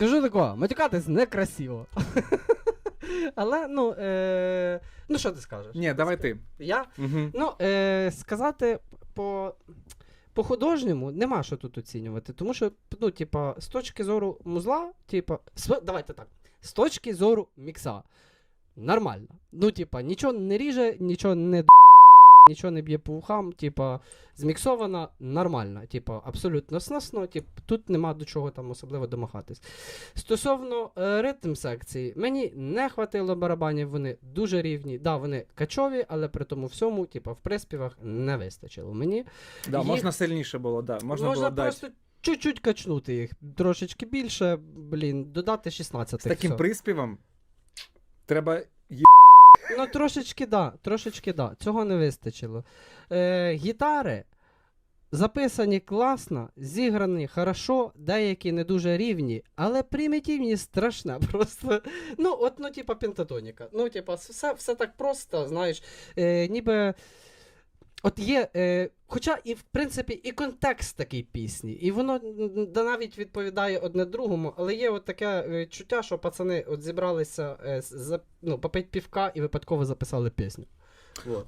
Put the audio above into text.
Скажу такого, матюкатись некрасиво. Але, ну, е... ну що ти скажеш? Ні, давай ти. Я? Угу. Ну, е... сказати по. По художньому нема що тут оцінювати, тому що, ну, типа, з точки зору музла, типа, давайте так, з точки зору мікса, нормально. Ну, типа, нічого не ріже, нічого не нічого не б'є по ухам, типа, зміксована нормально, типа, абсолютно сносно, тип, тут нема до чого там особливо домагатись. Стосовно е, ритм секції, мені не хватило барабанів, вони дуже рівні. Да, вони качові, але при тому всьому, типа, в приспівах не вистачило мені. Да, Їх- можна сильніше було, да. Можна, Можна було дати. просто чуть-чуть качнути їх, трошечки більше, блін, додати 16. З таким приспівом треба Ну, трошечки да, трошечки да. Цього не вистачило. Е, гітари записані класно, зіграні хорошо, деякі не дуже рівні, але примітивні страшна. Просто. Ну, от, ну, типа пентатоніка. Ну, типа, все, все так просто, знаєш, е, ніби. От є, е, хоча і в принципі і контекст такий пісні, і воно да навіть відповідає одне другому, але є от таке е, чуття, що пацани от зібралися е, за, ну, попить півка і випадково записали пісню. От.